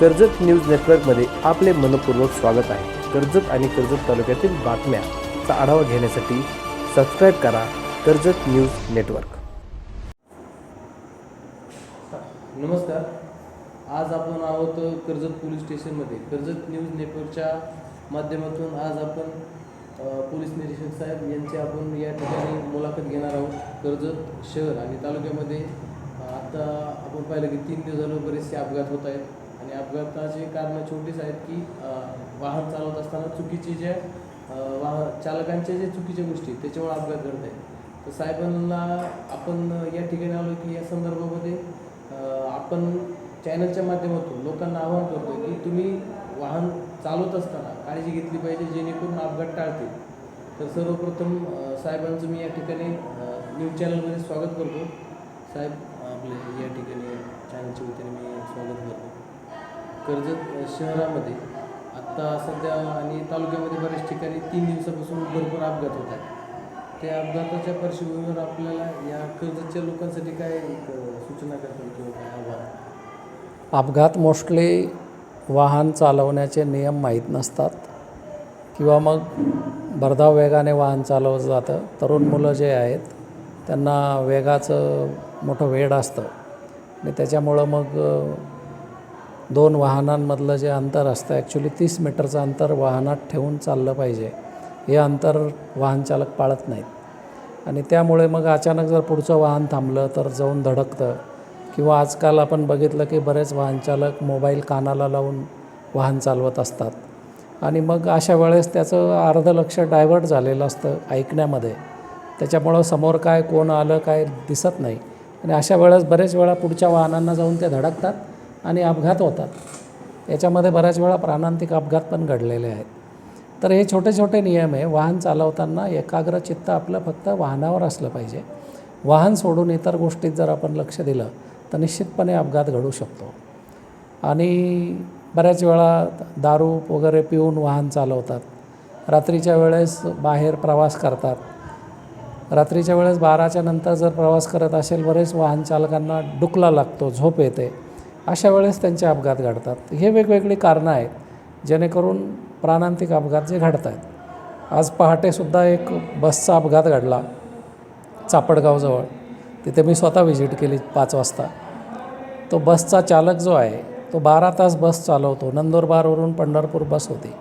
Karjat news नेटवर्कमध्ये आपले मनपूर्वक स्वागत आहे. कर्जत आणि कर्जत तालुक्यातील बातम्याचा आढावा घेण्यासाठी सबस्क्राईब करा कर्जत न्यूज नेटवर्क. नमस्कार. आज आपण आहोत कर्जत पोलीस स्टेशनमध्ये. कर्जत न्यूज नेटवर्कच्या माध्यमातून आज आपण पोलीस निरीक्षक साहेब यांची आपण या ठिकाणी मुलाखत घेणार आहोत. कर्जत शहर आणि तालुक्यामध्ये आता आपण पाहिलं की तीन दिवस झालं बरेचसे अपघात होत आहेत. आणि अपघाताची कारणं छोटीच आहेत की वाहन चालवत असताना चुकीची ज्या वाहन चालकांच्या ज्या चुकीच्या गोष्टी आहेत, त्याच्यामुळे अपघात घडत आहेत. तर साहेबांना आपण या ठिकाणी आलो की या संदर्भामध्ये आपण चॅनलच्या माध्यमातून लोकांना आवाहन करतो की तुम्ही वाहन चालवत असताना काळजी घेतली पाहिजे जेणेकरून अपघात टाळतील. तर सर्वप्रथम साहेबांचं मी या ठिकाणी न्यूज चॅनलमध्ये स्वागत करतो. साहेब आपले या ठिकाणी चॅनलच्या वतीने मी कर्जत शहरामध्ये. आत्ता सध्या आणि तालुक्यामध्ये बऱ्याच ठिकाणी तीन दिवसापासून भरपूर अपघात होत आहेत. त्या अपघाताच्या पार्श्वभूमीवर आपल्याला या कर्जतच्या लोकांसाठी काय सूचना किंवा काय आव्हान? अपघात मोस्टली वाहन चालवण्याचे नियम माहीत नसतात. किंवा मग भरधाव वेगाने वाहन चालवलं जातं. तरुण मुलं जे आहेत त्यांना वेगाचं मोठं वेड असतं. आणि त्याच्यामुळं मग दोन वाहनांमधलं जे अंतर असतं ॲक्च्युली तीस मीटरचं अंतर वाहनात ठेवून चाललं पाहिजे. हे अंतर वाहनचालक पाळत नाहीत. आणि त्यामुळे मग अचानक जर पुढचं वाहन थांबलं तर जाऊन धडकतं. किंवा आजकाल आपण बघितलं की बरेच वाहनचालक मोबाईल कानाला लावून वाहन चालवत असतात. आणि मग अशा वेळेस त्याचं अर्ध लक्ष डायव्हर्ट झालेलं असतं ऐकण्यामध्ये. त्याच्यामुळं समोर काय कोण आलं काय दिसत नाही. आणि अशा वेळेस बरेच वेळा पुढच्या वाहनांना जाऊन ते धडकतात. आणि अपघात होतात. याच्यामध्ये बऱ्याच वेळा प्राणांतिक अपघात पण घडलेले आहेत. तर हे छोटे छोटे नियम आहे. वाहन चालवताना एकाग्र चित्त आपलं फक्त वाहनावर असलं पाहिजे. वाहन सोडून इतर गोष्टीत जर आपण लक्ष दिलं तर निश्चितपणे अपघात घडू शकतो. आणि बऱ्याच वेळा दारू वगैरे पिऊन वाहन चालवतात. रात्रीच्या वेळेस बाहेर प्रवास करतात. रात्रीच्या वेळेस बाराच्या नंतर जर प्रवास करत असेल बरेच वाहन चालकांना डुकला लागतो झोप येते. अशा वेळेस त्यांचे अपघात घडतात. हे वेगवेगळी कारणं आहेत जेणेकरून प्राणांतिक अपघात जे घडत आहेत. आज पहाटेसुद्धा एक बसचा अपघात घडला चापडगावजवळ तिथे मी स्वतः व्हिजिट केली पाच वाजता. तो बसचा चालक जो आहे तो बारा तास बस चालवतो. नंदुरबारवरून पंढरपूर बस होती.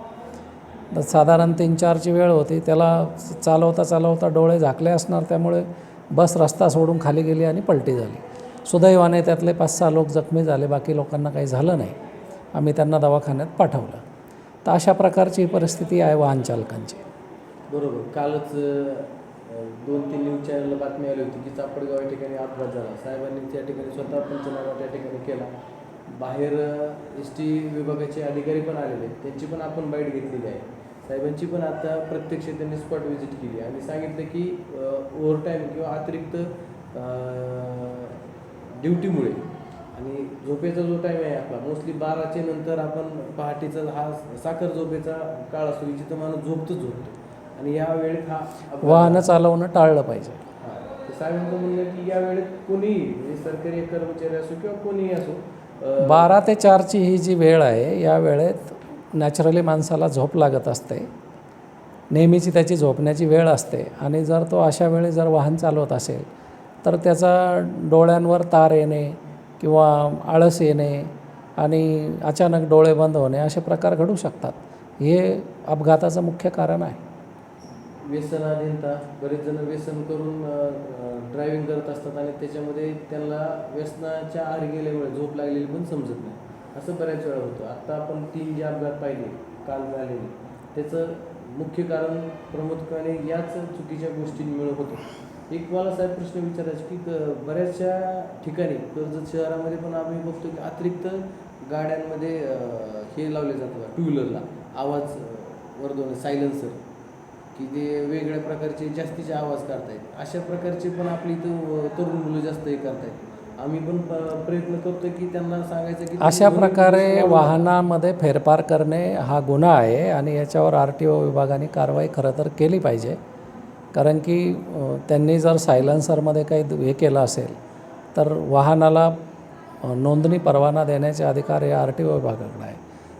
तर साधारण तीन चारची वेळ होती. त्याला चालवता चालवता डोळे झाकले असणार त्यामुळे बस रस्ता सोडून खाली गेली आणि पलटी झाली. सुदैवाने त्यातले पाच सहा लोक जखमी झाले बाकी लोकांना काही झालं नाही. आम्ही त्यांना दवाखान्यात पाठवलं. तर अशा प्रकारची परिस्थिती आहे वाहन चालकांची. बरोबर. कालच दोन तीन न्यूज चॅनलला बातमी आली होती की चापडगाव या ठिकाणी अपघात झाला. साहेबांनी त्या ठिकाणी स्वतः पंचनामा त्या ठिकाणी केला. बाहेर एस टी विभागाचे अधिकारी पण आलेले आहेत. त्यांची पण आपण बाईट घेतलेली आहे. साहेबांची पण आता प्रत्यक्ष त्यांनी स्पॉट व्हिजिट केली. आणि सांगितलं की ओव्हरटाईम किंवा अतिरिक्त ड्युटीमुळे. आणि झोपेचा जो टाईम आहे आपला मोस्टली बाराच्या नंतर आपण पहाटेचा हा साखर झोपेचा काळ असतो जिथं माणूस झोपतच झोपतो. आणि या वेळेत हा वाहनं चालवणं टाळलं पाहिजे. साहेबांचं म्हणणं की या वेळेत कोणीही म्हणजे सरकारी कर्मचारी असो किंवा कोणीही असो बारा ते चारची ही जी वेळ आहे या वेळेत नॅचरली माणसाला झोप लागत असते. नेहमीची त्याची झोपण्याची वेळ असते. आणि जर तो अशा वेळी जर वाहन चालवत असेल तर त्याचा डोळ्यांवर तार येणे किंवा आळस येणे आणि अचानक डोळे बंद होणे असे प्रकार घडू शकतात. हे अपघाताचं मुख्य कारण आहे. व्यसनाधीनता बरेच जण व्यसन करून ड्रायव्हिंग करत असतात आणि त्याच्यामध्ये त्यांना व्यसनाच्या आहारी गेल्यामुळे झोप लागलेली पण समजत नाही. असं बऱ्याच वेळा होतं. आत्ता आपण तीन जे अपघात पाहिले काल झालेले त्याचं मुख्य कारण प्रमुखपणे याच चुकीच्या गोष्टींमुळे होतं. एक मला साहेब प्रश्न विचारायचा की क- बऱ्याचशा ठिकाणी कर्जत शहरामध्ये पण आम्ही बघतो की अतिरिक्त गाड्यांमध्ये अं, हे लावले जातं टू व्हीलरला आवाज अं, वर्धवणे सायलेन्सर की ते वेगळ्या प्रकारचे जास्तीचे आवाज करतायत अशा प्रकारचे पण आपली इथं अ, तरुण मुलं जास्त हे करतायत. आम्ही पण प- प्रयत्न करतो की त्यांना सांगायचं की अशा तुम्ही प्रकारे वाहन- वाहनामध्ये फेरफार करणे हा गुन्हा आहे आणि याच्यावर आर टी ओ विभागाने कारवाई खरं तर केली पाहिजे. कारण की त्यांनी जर सायलन्सरमध्ये काही हे केलं असेल तर वाहनाला नोंदणी परवाना देण्याचे अधिकार हे आर टी ओ विभागाकडे आहे.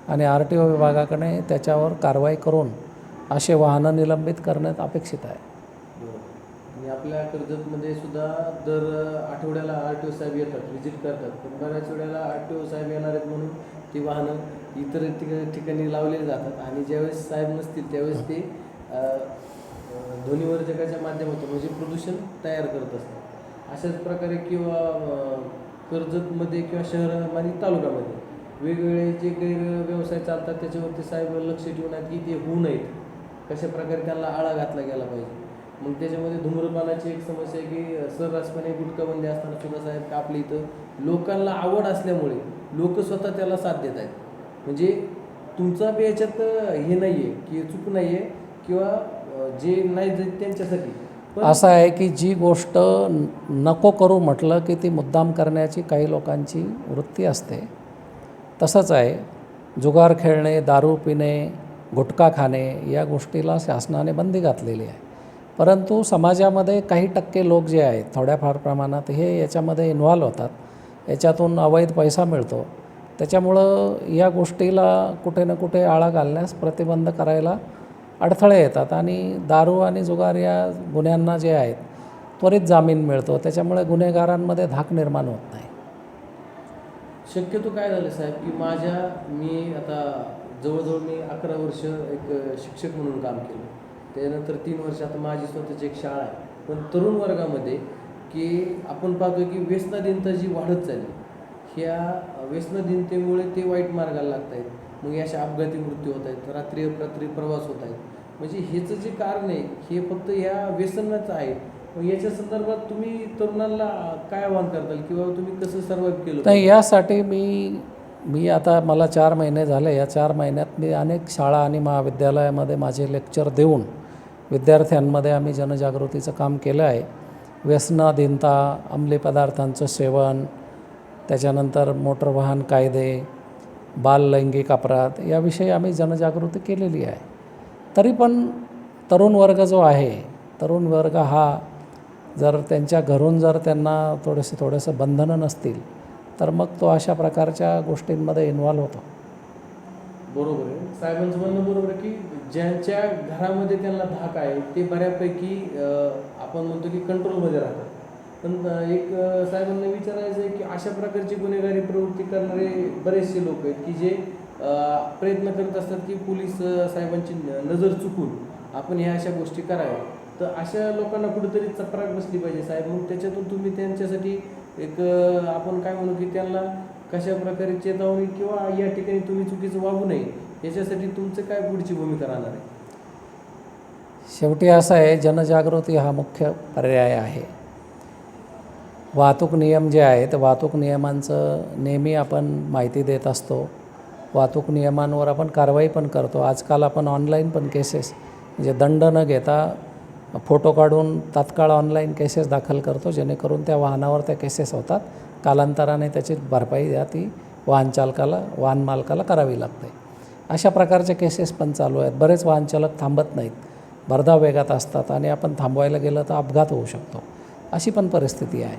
आणि आर टी ओ विभागाकडे त्याच्यावर कारवाई करून असे वाहनं निलंबित करण्यात अपेक्षित आहे. आणि आपल्या कर्जतमध्ये सुद्धा दर आठवड्याला आर टी ओ साहेब येतात व्हिजिट करतात. पण बऱ्याच वेळेला आर टी ओ साहेब येणार आहेत म्हणून ती वाहनं इतर ठिकाणी लावलेली जातात. आणि ज्यावेळेस साहेब नसतील त्यावेळेस ते ध्वनिवर्धकाच्या माध्यमातून म्हणजे प्रदूषण तयार करत असतात. अशाच प्रकारे किंवा कर्जतमध्ये किंवा शहर आणि तालुक्यामध्ये वेगवेगळे जे गैरव्यवसाय चालतात त्याच्यावरती साहेब लक्ष ठेवून आहेत की ते होऊ नयेत. कशा प्रकारे त्यांना आळा घातला गेला पाहिजे. मग त्याच्यामध्ये धूम्रपानाची एक समस्या आहे की सर्रासपणे गुटखाबंदी असताना सुद्धा साहेब आपल्या इथं लोकांना आवड असल्यामुळे लोक स्वतः त्याला साथ देत आहेत. म्हणजे तुमचा बी याच्यात हे नाही आहे की चूक नाही आहे किंवा जे नाही जे त्यांच्यासाठी. असं आहे की जी गोष्ट नको करू म्हटलं की ती मुद्दाम करण्याची काही लोकांची वृत्ती असते. तसंच आहे जुगार खेळणे दारू पिणे गुटखा खाणे या गोष्टीला शासनाने बंदी घातलेली आहे. परंतु समाजामध्ये काही टक्के लोक जे आहेत थोड्याफार प्रमाणात हे याच्यामध्ये इन्व्हॉल्व होतात. याच्यातून अवैध पैसा मिळतो. त्याच्यामुळं या गोष्टीला कुठे ना कुठे आळा घालण्यास प्रतिबंध करायला अडथळे येतात आणि दारू आणि जुगार या गुन्ह्यांना जे आहेत त्वरित जामीन मिळतो. त्याच्यामुळे गुन्हेगारांमध्ये धाक निर्माण होत नाही. शक्यतो काय झालं साहेब की माझ्या मी आता जवळजवळ मी अकरा वर्ष एक शिक्षक म्हणून काम केलं. त्यानंतर तीन वर्ष आता माझी स्वतःची एक शाळा आहे. पण तरुण वर्गामध्ये की आपण पाहतो की व्यसनाधीनता जी वाढत चालली ह्या व्यसनाधीनतेमुळे ते वाईट मार्गाला लागत आहेत मग अशा अपघाती मृत्यू होत आहेत रात्री अपरात्री प्रवास होत आहेत. म्हणजे हेचं जे कारण आहे हे फक्त ह्या व्यसनाचं आहे. मग याच्या संदर्भात तुम्ही तरुणांना काय आव्हान करताल? किंवा तुम्ही कसं सर्वाईव्ह केलं? नाही यासाठी मी मी आता मला चार महिने झाले. या चार महिन्यात मी अनेक शाळा आणि महाविद्यालयामध्ये माझे लेक्चर देऊन विद्यार्थ्यांमध्ये आम्ही जनजागृतीचं काम केलं आहे. व्यसनाधीनता अंमली पदार्थांचं सेवन त्याच्यानंतर मोटर वाहन कायदे बाल लैंगिक अपराध याविषयी आम्ही जनजागृती केलेली आहे. तरी पण तरुण वर्ग जो आहे तरुण वर्ग हा जर त्यांच्या घरून जर त्यांना थोडेसे थोडंसं बंधनं नसतील तर मग तो अशा प्रकारच्या गोष्टींमध्ये इन्व्हॉल्व होतो. बरोबर आहे. साहेबांचं म्हणणं बरोबर आहे की ज्यांच्या घरामध्ये त्यांना धाक आहे ते बऱ्यापैकी आपण म्हणतो की कंट्रोलमध्ये राहतात. पण एक साहेबांना विचारायचं आहे की अशा प्रकारची गुन्हेगारी प्रवृत्ती करणारे बरेचसे लोक आहेत की जे प्रयत्न करत असतात की पोलीस साहेबांची न- नजर चुकून आपण ह्या अशा गोष्टी कराव्या. तर अशा लोकांना कुठेतरी चपराक बसली पाहिजे साहेब. मग त्याच्यातून तुम्ही त्यांच्यासाठी एक आपण काय म्हणू की त्यांना कशा प्रकारे चेतावणी किंवा या ठिकाणी तुम्ही चुकीचं वागू नये याच्यासाठी तुमचं काय पुढची भूमिका राहणार आहे? शेवटी असं आहे जनजागृती हा मुख्य पर्याय आहे. वाहतूक नियम जे आहेत वाहतूक नियमांचं नेहमी आपण माहिती देत असतो. वाहतूक नियमांवर आपण कारवाई पण करतो. आजकाल आपण ऑनलाईन पण केसेस म्हणजे दंड न घेता फोटो काढून तात्काळ ऑनलाईन केसेस दाखल करतो जेणेकरून त्या वाहनावर त्या केसेस होतात. कालांतराने त्याची भरपाई या ती वाहनचालकाला वाहन मालकाला करावी लागते. अशा प्रकारचे केसेस पण चालू आहेत. बरेच वाहनचालक थांबत नाहीत. भरधाव वेगात असतात आणि आपण थांबवायला गेलं तर अपघात होऊ शकतो. अशी पण परिस्थिती आहे.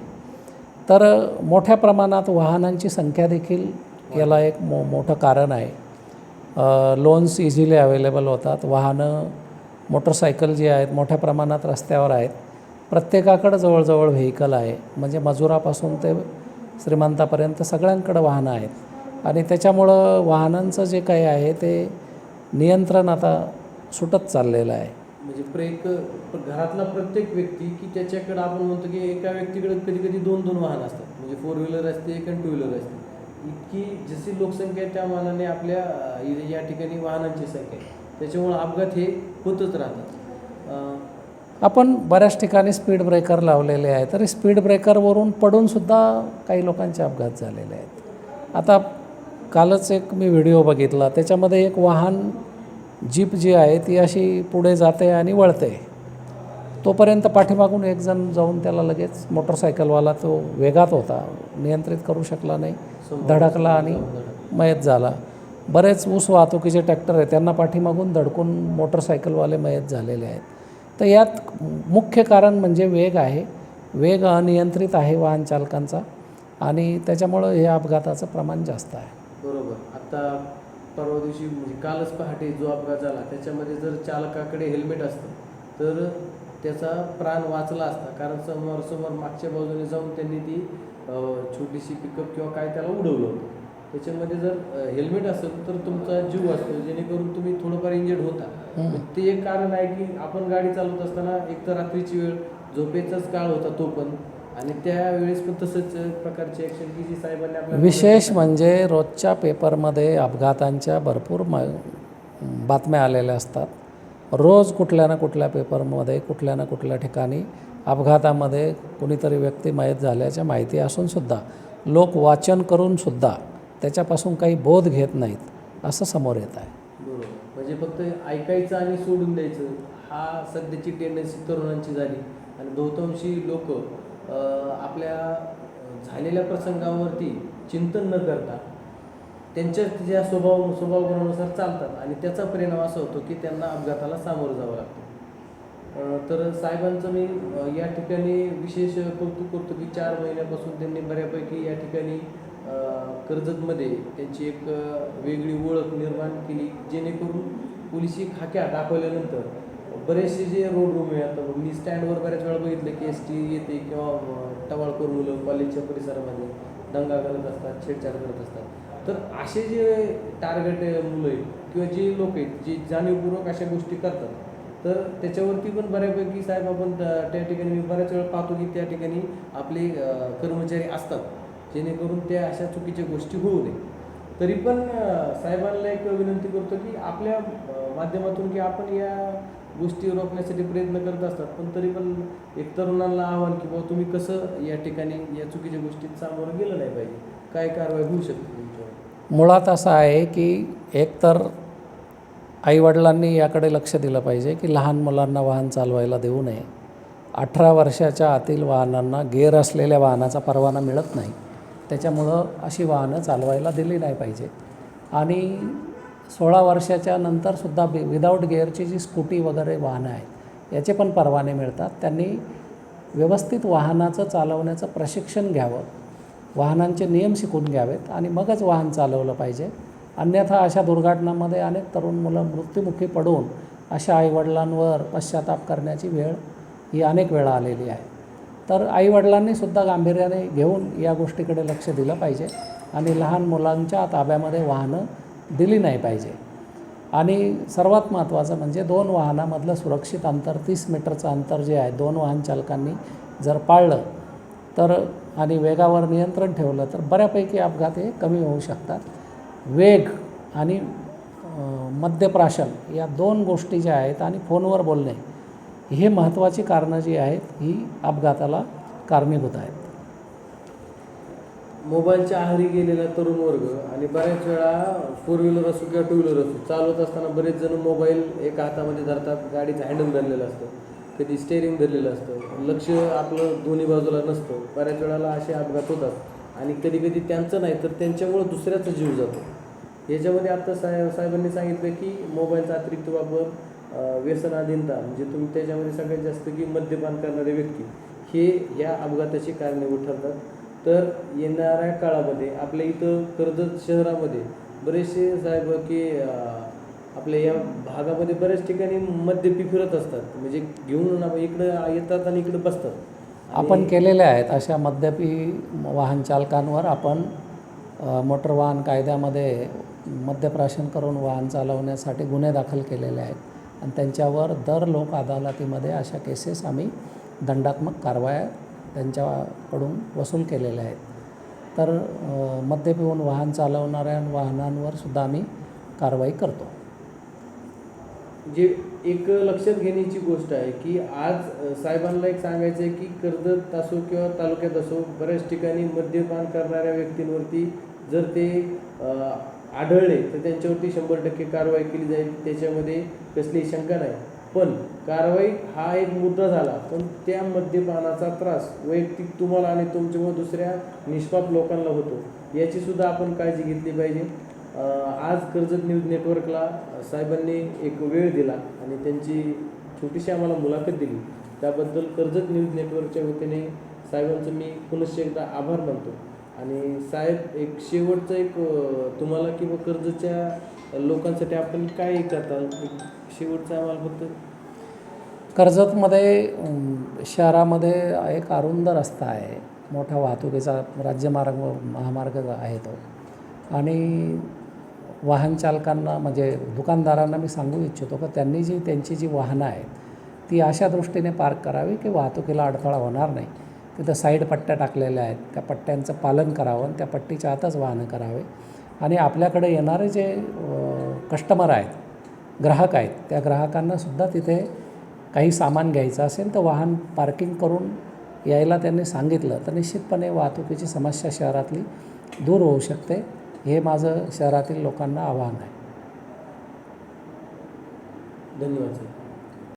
तर मोठ्या प्रमाणात वाहनांची संख्या देखील याला एक मो मोठं कारण आहे. लोन्स इझिली अवेलेबल होतात. वाहनं मोटरसायकल जी आहेत मोठ्या प्रमाणात रस्त्यावर आहेत. प्रत्येकाकडं जवळजवळ व्हेकल आहे. म्हणजे मजुरापासून ते श्रीमंतापर्यंत सगळ्यांकडं वाहनं आहेत. आणि त्याच्यामुळं वाहनांचं जे काही आहे ते नियंत्रण आता सुटत चाललेलं आहे. म्हणजे प्रत्येक घरातला प्रत्येक व्यक्ती की त्याच्याकडे आपण म्हणतो की एका व्यक्तीकडे कधी कधी दोन दोन वाहन असतात. म्हणजे फोर व्हीलर असते एक आणि टू व्हीलर असते. इतकी जशी लोकसंख्या आहे त्या मानाने आपल्या या ठिकाणी वाहनांची संख्या आहे. त्याच्यामुळे अपघात हे होतच राहतात. आपण बऱ्याच ठिकाणी स्पीड ब्रेकर लावलेले आहे तरी स्पीड ब्रेकरवरून पडूनसुद्धा काही लोकांचे अपघात झालेले आहेत. आता कालच एक मी व्हिडिओ बघितला त्याच्यामध्ये एक वाहन जीप जी आहे ती अशी पुढे जाते आणि वळते. तोपर्यंत पाठीमागून एक जण जाऊन त्याला लगेच मोटरसायकलवाला तो वेगात होता नियंत्रित करू शकला नाही. धडकला आणि मयत झाला. बरेच ऊस वाहतुकीचे ट्रॅक्टर आहेत त्यांना पाठीमागून धडकून मोटरसायकलवाले मयत झालेले आहेत. तर यात मुख्य कारण म्हणजे वेग आहे. वेग अनियंत्रित आहे वाहन चालकांचा आणि त्याच्यामुळं हे अपघाताचं प्रमाण जास्त आहे. बरोबर. आता परवा दिवशी म्हणजे कालच पहाटे जो अपघात झाला त्याच्यामध्ये जर चालकाकडे हेल्मेट असतं तर त्याचा प्राण वाचला असता कारण समोर समोर मागच्या बाजूने जाऊन त्यांनी ती छोटीशी पिकअप किंवा काय त्याला उडवलं होतं. त्याच्यामध्ये जर हेल्मेट असेल तर तुमचा जीव वाचतो जेणेकरून तुम्ही थोडंफार इंजर्ड होता. ते एक कारण आहे की आपण गाडी चालवत असताना एक तर रात्रीची वेळ झोपेचाच काळ होता तो पण. आणि त्यावेळेस पण तसंच प्रकारची ॲक्शन की जी साहेबांनी आपल्याला विशेष म्हणजे रोजच्या पेपरमध्ये अपघातांच्या भरपूर म बातम्या आलेल्या असतात. रोज कुठल्या ना कुठल्या पेपरमध्ये कुठल्या ना कुठल्या ठिकाणी अपघातामध्ये कुणीतरी व्यक्ती मयत झाल्याच्या माहिती असूनसुद्धा लोक वाचन करूनसुद्धा त्याच्यापासून काही बोध घेत नाहीत असं समोर येत आहे. बरोबर. म्हणजे फक्त ऐकायचं आणि सोडून द्यायचं हा सध्याची टेंडन्सी तरुणांची झाली. आणि बहुतांशी लोक आपल्या झालेल्या प्रसंगावरती चिंतन न करता त्यांच्या ज्या स्वभाव स्वभावगुणानुसार चालतात. आणि त्याचा परिणाम असा होतो की त्यांना अपघाताला सामोरं जावं लागतं. तर साहेबांचं मी या ठिकाणी विशेष कौतुक करतो की चार महिन्यापासून त्यांनी बऱ्यापैकी या ठिकाणी कर्जतमध्ये त्यांची एक वेगळी ओळख निर्माण केली जेणेकरून पोलिसी खाक्या दाखवल्यानंतर बरेचसे जे रोड रूम आहे आता मी स्टँडवर बऱ्याच वेळा बघितलं की एस टी येते किंवा टवाळकर टवाळखोर मुलं कॉलेजच्या परिसरामध्ये दंगा करत असतात छेडछाड करत असतात. तर असे जे टार्गेट मुलं आहेत किंवा जे लोक आहेत जे जाणीवपूर्वक अशा गोष्टी करतात तर त्याच्यावरती पण बऱ्यापैकी साहेब आपण त्या ठिकाणी मी बऱ्याच वेळा पाहतो की त्या ठिकाणी आपले कर्मचारी असतात जेणेकरून त्या अशा चुकीच्या गोष्टी होऊ नये. तरी पण साहेबांना एक विनंती करतो की आपल्या माध्यमातून की आपण या गोष्टी रोखण्यासाठी प्रयत्न करत असतात पण तरी पण एक तरुणांना आव्हान की बाबा तुम्ही कसं या ठिकाणी या चुकीच्या गोष्टीत सामोरं गेलं नाही पाहिजे? काय कारवाई होऊ शकते तुमच्यावर? मुळात असं आहे की एकतर आईवडिलांनी याकडे लक्ष दिलं पाहिजे की लहान मुलांना वाहन चालवायला देऊ नये. अठरा वर्षाच्या आतील वाहनांना गेअर असलेल्या वाहनाचा परवाना मिळत नाही. त्याच्यामुळं अशी वाहनं चालवायला दिली नाही पाहिजे. आणि सोळा वर्षाच्या नंतरसुद्धा बि विदाऊट गेअरची जी स्कूटी वगैरे वाहनं आहेत याचे पण परवाने मिळतात. त्यांनी व्यवस्थित वाहनाचं चालवण्याचं प्रशिक्षण घ्यावं. वाहनांचे नियम शिकून घ्यावेत आणि मगच वाहन चालवलं पाहिजे. अन्यथा अशा दुर्घटनांमध्ये अनेक तरुण मुलं मृत्युमुखी पडून अशा आईवडिलांवर पश्चाताप करण्याची वेळ ही अनेक वेळा आलेली आहे. तर आईवडिलांनी सुद्धा गांभीर्याने घेऊन या गोष्टीकडे लक्ष दिलं पाहिजे आणि लहान मुलांच्या ताब्यामध्ये वाहनं दिली नाही पाहिजे. आणि सर्वात महत्त्वाचं म्हणजे दोन वाहनामधलं सुरक्षित अंतर तीस मीटरचं अंतर जे आहे दोन वाहन चालकांनी जर पाळलं तर आणि वेगावर नियंत्रण ठेवलं तर बऱ्यापैकी अपघात हे कमी होऊ शकतात. वेग आणि मद्यप्राशन या दोन गोष्टी ज्या आहेत आणि फोनवर बोलणे हे महत्त्वाची कारणं जी आहेत ही अपघाताला कारणीभूत आहेत. मोबाईलच्या आहारी गेलेला तरुण वर्ग आणि बऱ्याच वेळा फोर व्हीलर असो किंवा टू व्हीलर असो चालवत असताना बरेच जण मोबाईल एका हातामध्ये धरतात गाडीचं हँडल धरलेलं असतं कधी स्टेअरिंग धरलेलं असतं लक्ष आपलं दोन्ही बाजूला नसतं. बऱ्याच वेळाला असे अपघात होतात. आणि कधी कधी त्यांचं नाही तर त्यांच्यामुळं दुसऱ्याचा जीव जातो. याच्यामध्ये आता साहेब साहेबांनी सांगितलं की मोबाईलचा अतिरिक्त वापर व्यसनाधीनता म्हणजे तुम्ही त्याच्यामध्ये सगळ्यात जास्त की मद्यपान करणारे व्यक्ती हे या अपघाताची कारणीभूत ठरतात तर येणाऱ्या काळामध्ये आपल्या इथं कर्जत शहरामध्ये बरेचसे साहेब की आपल्या या भागामध्ये बऱ्याच ठिकाणी मद्यपी फिरत असतात. म्हणजे घेऊन इकडं येतात आणि इकडं बसतात. आपण केलेल्या आहेत अशा मद्यपी वाहन चालकांवर आपण मोटर वाहन कायद्यामध्ये मद्यप्राशन करून वाहन चालवण्यासाठी गुन्हे दाखल केलेले आहेत. आणि त्यांच्यावर दर लोक अदालतीमध्ये अशा केसेस आम्ही दंडात्मक कारवाया त्यांच्याकडून वसूल केलेल्या आहेत. तर मद्यपिऊन वाहन चालवणाऱ्या वाहनांवर सुद्धा आम्ही कारवाई करतो. जे एक लक्षात घेण्याची गोष्ट आहे की आज साहेबांना एक सांगायचं आहे की कर्जत असो किंवा तालुक्यात असो बऱ्याच ठिकाणी मद्यपान करणाऱ्या व्यक्तींवरती जर ते आढळले तर त्यांच्यावरती शंभर टक्के कारवाई केली जाईल. त्याच्यामध्ये कसलीही शंका नाही. पण कारवाई हा एक मुद्दा झाला पण त्या मद्यपानाचा त्रास वैयक्तिक तुम्हाला आणि तुमच्यामुळे दुसऱ्या निष्पाप लोकांना होतो. याची सुद्धा आपण काळजी घेतली पाहिजे. आज कर्जत न्यूज नेटवर्कला साहेबांनी एक वेळ दिला आणि त्यांची छोटीशी आम्हाला मुलाखत दिली. त्याबद्दल कर्जत न्यूज नेटवर्कच्या वतीने साहेबांचं मी पुनश्च एकदा आभार मानतो. आणि साहेब एक शेवटचं एक तुम्हाला किंवा कर्जच्या लोकांसाठी आपण काय करता एक शेवटचं आम्हाला फक्त कर्जतमध्ये शहरामध्ये एक अरुंद रस्ता आहे. मोठा वाहतुकीचा राज्यमार्ग महामार्ग आहे तो. आणि वाहनचालकांना म्हणजे दुकानदारांना मी सांगू इच्छितो का त्यांनी जी त्यांची जी वाहनं आहेत ती अशा दृष्टीने पार्क करावी की वाहतुकीला अडथळा होणार नाही. तिथं साईड पट्ट्या टाकलेल्या आहेत त्या पट्ट्यांचं पालन करावं आणि त्या पट्टीच्या आतच वाहनं करावे. आणि आपल्याकडे येणारे जे कस्टमर आहेत ग्राहक आहेत त्या ग्राहकांनासुद्धा तिथे काही सामान घ्यायचं असेल तर वाहन पार्किंग करून यायला त्यांनी सांगितलं तर निश्चितपणे वाहतुकीची समस्या शहरातली दूर होऊ शकते. हे माझं शहरातील लोकांना आव्हान आहे. धन्यवाद सर.